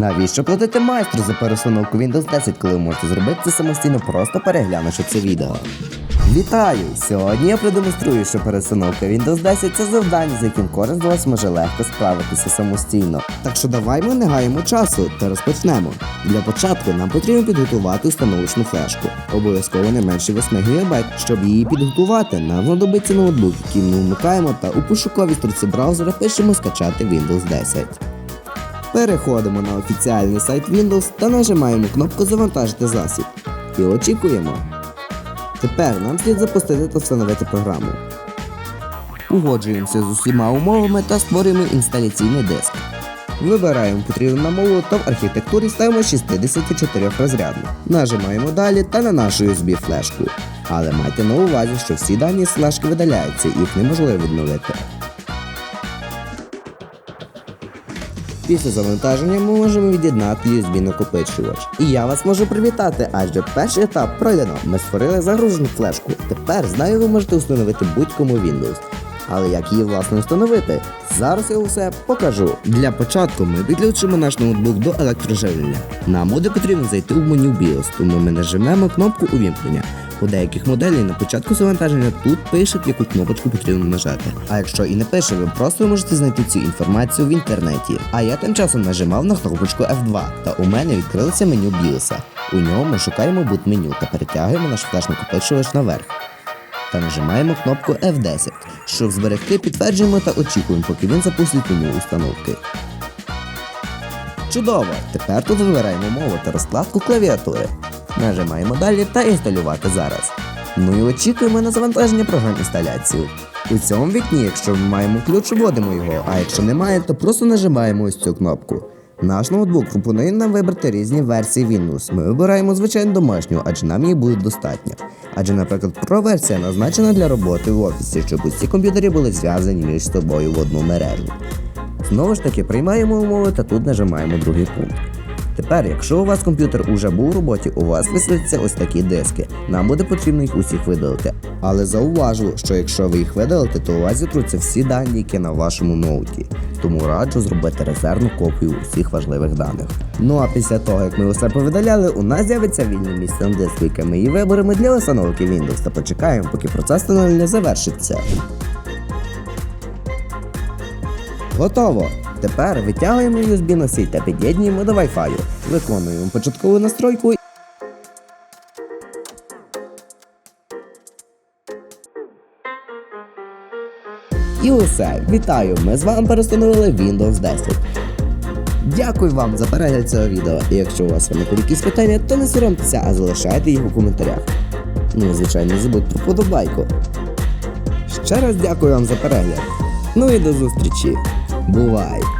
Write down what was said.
Навіщо платити майстру за перестановку Windows 10, коли ви можете зробити це самостійно, просто переглянувши це відео? Вітаю! Сьогодні я продемонструю, що перестановка Windows 10 це завдання, з яким кожен з вас може легко справитися самостійно. Так що давай ми не гаємо часу та розпочнемо. Для початку нам потрібно підготувати установочну флешку. Обов'язково не менше 8 ГБ. Щоб її підготувати, нам знадобиться ноутбук, який ми вмикаємо, та у пошуковій строці браузера пишемо скачати Windows 10. Переходимо на офіціальний сайт Windows та нажимаємо кнопку Завантажити засіб. І очікуємо. Тепер нам слід запустити та встановити програму. Погоджуємося з усіма умовами та створюємо інсталяційний диск. Вибираємо потрібну нам мову та в архітектурі ставимо 64 розрядну. Нажимаємо далі та на нашу USB флешку. Але майте на увазі, що всі дані з флешки видаляються, і їх неможливо відновити. Після завантаження ми можемо від'єднати USB накопичувач. І я вас можу привітати, адже перший етап пройдено. Ми створили загружену флешку. Тепер з нею ви можете встановити будь-кому Windows. Але як її власне встановити? Зараз я усе покажу. Для початку ми підключимо наш ноутбук до електроживлення. Нам буде потрібно зайти в меню BIOS, тому ми нажмемо кнопку увімкнення. У деяких моделей на початку завантаження тут пишуть, яку кнопочку потрібно нажати. А якщо і не пише, ви просто можете знайти цю інформацію в інтернеті. А я тим часом нажимав на кнопочку F2, та у мене відкрилося меню BIOS. У ньому ми шукаємо boot меню та перетягуємо наш флеш накопичувач наверх. Та нажимаємо кнопку F10. Щоб зберегти, підтверджуємо та очікуємо, поки він запустить меню установки. Чудово! Тепер тут вибираємо мову та розкладку клавіатури. Нажимаємо далі та інсталювати зараз. Ну і очікуємо на завантаження програм інсталяції. У цьому вікні, якщо ми маємо ключ, вводимо його, а якщо немає, то просто нажимаємо ось цю кнопку. Наш ноутбук пропонує нам вибрати різні версії Windows. Ми вибираємо звичайно домашню, адже нам її буде достатньо. Адже, наприклад, Pro версія назначена для роботи в офісі, щоб усі комп'ютери були зв'язані між собою в одну мережу. Знову ж таки, приймаємо умови та тут нажимаємо другий пункт. Тепер, якщо у вас комп'ютер уже був у роботі, у вас висвітляться ось такі диски. Нам буде потрібно їх усіх видалити. Але зауважу, що якщо ви їх видалите, то у вас зітруться всі дані, які на вашому ноуті. Тому раджу зробити резервну копію усіх важливих даних. Ну а після того, як ми усе повидаляли, у нас з'явиться вільне місце на диску, яке ми і виберемо для установки Windows та почекаємо, поки процес встановлення завершиться. Готово! Тепер витягуємо USB носій та під'єднуємо до Wi-Fi. Виконуємо початкову настройку. І усе. Вітаю! Ми з вами перестановили Windows 10. Дякую вам за перегляд цього відео. І якщо у вас виникли якісь питання, то не соромтеся, а залишайте їх у коментарях. Ну і звичайно, не забудь про подобайку. Ще раз дякую вам за перегляд. Ну і до зустрічі. Бувай!